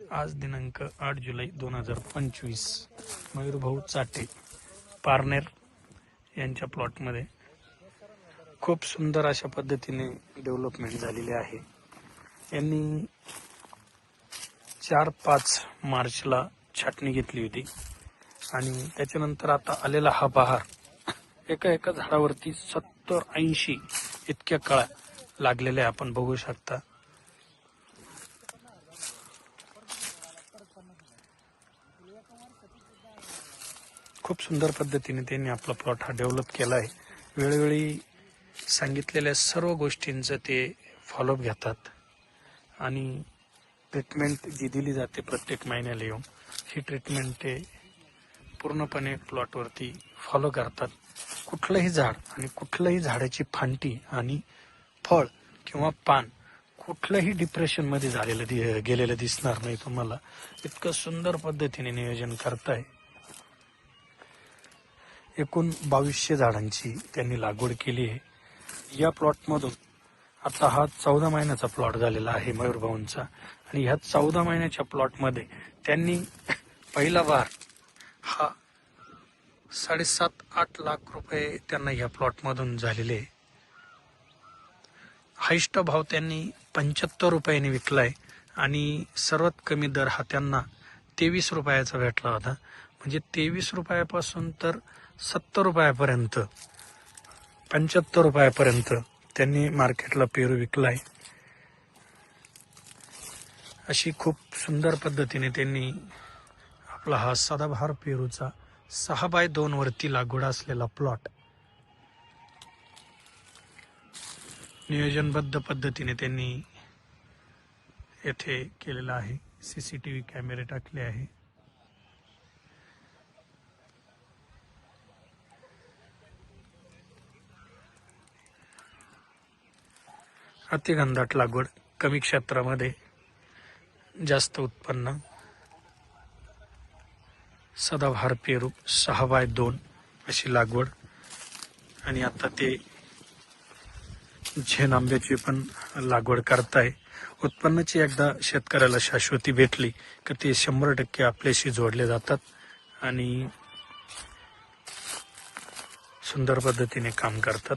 आज दिनांक आठ जुलै दोन हजार पंचवीस. मयूरभाऊ चाटे पारनेर यांच्या प्लॉटमध्ये खूप सुंदर अशा पद्धतीने डेव्हलपमेंट झालेली आहे. यांनी चार पाच मार्चला छाटणी घेतली होती. आणि त्याच्यानंतर आता आलेला हा बहार एका एका झाडावरती सत्तर ऐंशी इतक्या कळा लागलेल्या आपण बघू शकता. खूप सुंदर पद्धतीने त्यांनी आपला प्लॉट हा डेव्हलप केला आहे. वेळोवेळी सांगितलेल्या सर्व गोष्टींचं ते फॉलोअप घेतात. आणि ट्रीटमेंट जी दिली जाते प्रत्येक महिन्याला येऊन ही ट्रीटमेंट ते पूर्णपणे प्लॉटवरती फॉलो करतात. कुठलंही झाड आणि कुठलंही झाडाची फांटी आणि फळ किंवा पान कुठलंही डिप्रेशनमध्ये झालेलं दि- गेलेलं दिसणार नाही तुम्हाला. इतकं सुंदर पद्धतीने नियोजन करताय. एकूण बावीसशे झाडांची त्यांनी लागवड केली आहे. या प्लॉटमधून आता हा चौदा महिन्याचा प्लॉट झालेला आहे मयूरभाऊंचा आणि ह्या चौदा महिन्याच्या प्लॉटमध्ये त्यांनी पहिला वार हा साडेसात आठ लाख रुपये त्यांना या प्लॉटमधून झालेले आहे. भाव त्यांनी पंच्याहत्तर रुपयाने विकलाय आणि सर्वात कमी दर हा त्यांना तेवीस रुपयाचा भेटला होता. म्हणजे तेवीस रुपयापासून तर सत्तर रुपयापर्यंत पंच्याहत्तर रुपयापर्यंत त्यांनी मार्केटला पेरू विकलाय. अशी खूप सुंदर पद्धतीने त्यांनी आपला हा सदाबहार पेरूचा सहा बाय दोन वरती लागवड असलेला प्लॉट नियोजनबद्ध पद्धतीने त्यांनी येथे केलेला आहे. सी सी टी व्ही कॅमेरे टाकले आहे. अतिगंधाट लागवड कमी क्षेत्रामध्ये जास्त उत्पन्न. सदाभार पेरू सहा बाय दोन अशी लागवड. आणि आता ते झेन आंब्याची पण लागवड करताय. उत्पन्नाची एकदा शेतकऱ्याला शाश्वती भेटली की ते शंभर टक्के आपल्याशी जोडले जातात. आणि सुंदर पद्धतीने काम करतात.